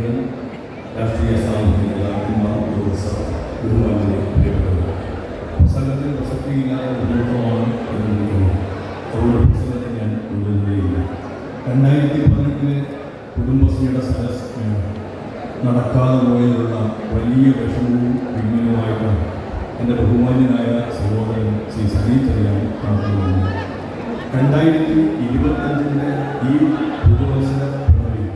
പണ്ഡിതൻ രാഷ്ട്രീയ സാമൂഹിക നേതാക്കന്മാർ ഉദ്യോഗസ്ഥർ ബഹുമാനിയെ പ്രിയപ്പെട്ടവർ പ്രസംഗത്തിന് പ്രസക്തിയില്ലാത്ത മുന്നോട്ടമാണ് അതുകൊണ്ട് പ്രസംഗത്തെ ഞാൻ കൊണ്ടുവരികയില്ല രണ്ടായിരത്തി പതിനെട്ടിലെ കുടുംബശ്രീയുടെ സദസ് നടക്കാതെ പോയതിലുള്ള വലിയ വിഷമവും പിന്മനുമായിട്ടാണ് എന്റെ ബഹുമാന്യനായ സഹോദരൻ ശ്രീ സനീത് ചെറിയാൻ നടത്തുന്നത് രണ്ടായിരത്തി ഇരുപത്തഞ്ചിന്റെ ഈ പുതുവത്സര പിറവിൽ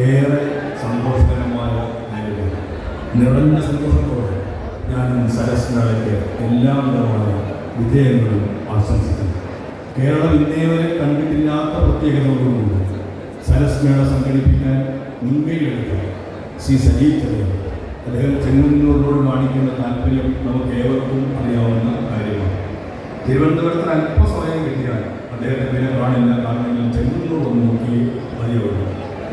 ഏറെ സന്തോഷകരമായ കാര്യമാണ് നിറഞ്ഞ സന്തോഷത്തോടെ ഞാൻ സരസ്നാളയ്ക്ക് എല്ലാ വിധമായ വിജയങ്ങളും ആശംസിക്കുന്നു. കേരളം ഇന്നേവരെ കണ്ടിട്ടില്ലാത്ത പ്രത്യേകതകളുണ്ട് സരസ്മേള സംഘടിപ്പിക്കാൻ മുൻകൈയെടുക്കാൻ ശ്രീ സജീവ് ചെറിയ അദ്ദേഹം ചെങ്ങന്നൂരിനോട് കാണിക്കുന്ന താല്പര്യം നമുക്ക് ഏവർക്കും അറിയാവുന്ന കാര്യമാണ്. തിരുവനന്തപുരത്തിന് അല്പസമയം കിട്ടിയാൽ അദ്ദേഹത്തെ പിന്നെ കാണില്ല കാരണം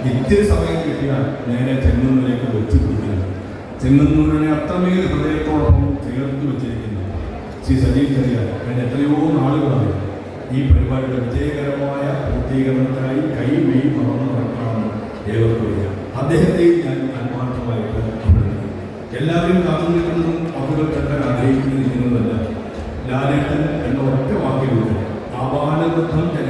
ഇത്തിരി സമയം കിട്ടിയാൽ നേരെ ചെങ്ങന്നൂരിലേക്ക് വെച്ചു പിടിക്കുന്നു ചെങ്ങന്നൂരിനെ അത്രമേൽ ഹൃദയത്തോടൊപ്പം ചേർത്ത് വെച്ചിരിക്കുന്നു. ശ്രീ സജീവ് ചെറിയ കഴിഞ്ഞ എത്രയോ നാളുകളായി ഈ പരിപാടിയുടെ വിജയകരമായ പൂർത്തീകരണത്തിനായി കൈ മെയ് മറന്നു നടക്കണമെന്ന് ഏവർക്കും അറിയാം. അദ്ദേഹത്തെയും ഞാൻ ആത്മാർത്ഥമായിട്ട് അഭിനന്ദിക്കുന്നു. എല്ലാവരും കാത്തു നിൽക്കുന്നതും അവരുടെ അഭിവൃദ്ധൻ ആഗ്രഹിക്കുന്നതിരിക്കുന്നതല്ല ലാലേട്ടൻ എന്ന ഒറ്റ വാക്കിലൂടെ ആപാലബദ്ധം ജനങ്ങൾ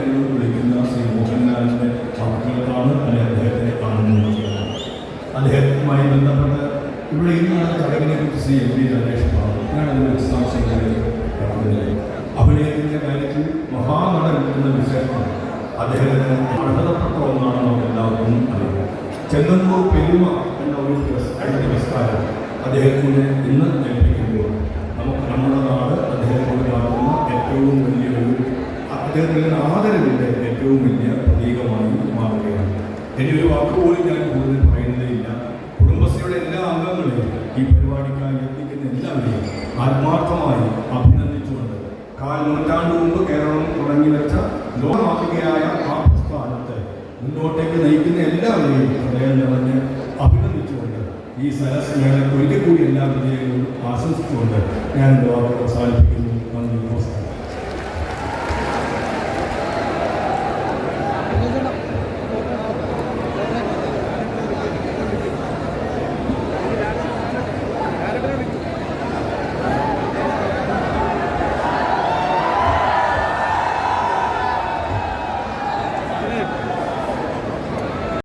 അദ്ദേഹവുമായി ബന്ധപ്പെട്ട് ഇവിടെ ഇന്നാണ് ചടങ്ങിനെ കുറിച്ച് ശ്രീ എം പി രാജേഷ് പറഞ്ഞു. വിശദാംശങ്ങളിൽ കടക്കുന്നില്ല അഭിനയത്തിന്റെ കാര്യത്തിൽ മഹാനടൻ എന്ന വിശേഷമാണ് അദ്ദേഹത്തിന് അർഹതപ്പെട്ട ഒന്നാണ് നമുക്ക് എല്ലാവർക്കും അറിയാം. ചെങ്ങന്നൂർ പെരുമ എന്ന ഒരു പുരസ്കാര പുരസ്കാരം അദ്ദേഹത്തിന് ഇന്ന് ഏൽപ്പിക്കുമ്പോൾ നമുക്ക് നമ്മുടെ നാട് അദ്ദേഹത്തോട് കാണുന്ന ഏറ്റവും വലിയൊരു അദ്ദേഹത്തിന്റെ ആദരവിന്റെ ഏറ്റവും വലിയ പ്രതീകമായി മാറുകയാണ്. ഇനി ഒരു വാക്കുപോലും ഞാൻ കൂടുതൽ അംഗങ്ങളെയും ഈ പരിപാടിക്കായി എത്തിക്കുന്ന എല്ലാവരെയും ആത്മാർത്ഥമായി അഭിനന്ദിച്ചുകൊണ്ട് കാൽ നൂറ്റാണ്ട് മുമ്പ് കേരളം തുടങ്ങി വെച്ച ലോകമാതൃകയായ ആ പ്രസ്ഥാനത്തെ മുന്നോട്ടേക്ക് നയിക്കുന്ന എല്ലാവരെയും ഹൃദയം നിറഞ്ഞ് അഭിനന്ദിച്ചുകൊണ്ട് ഈ സരസ് മേളയ്ക്ക് ഒരിക്കൽ കൂടി എല്ലാ വിജയങ്ങളും ആശംസിച്ചുകൊണ്ട് ഞാൻ ലോകം അവസാനിപ്പിക്കുന്നു.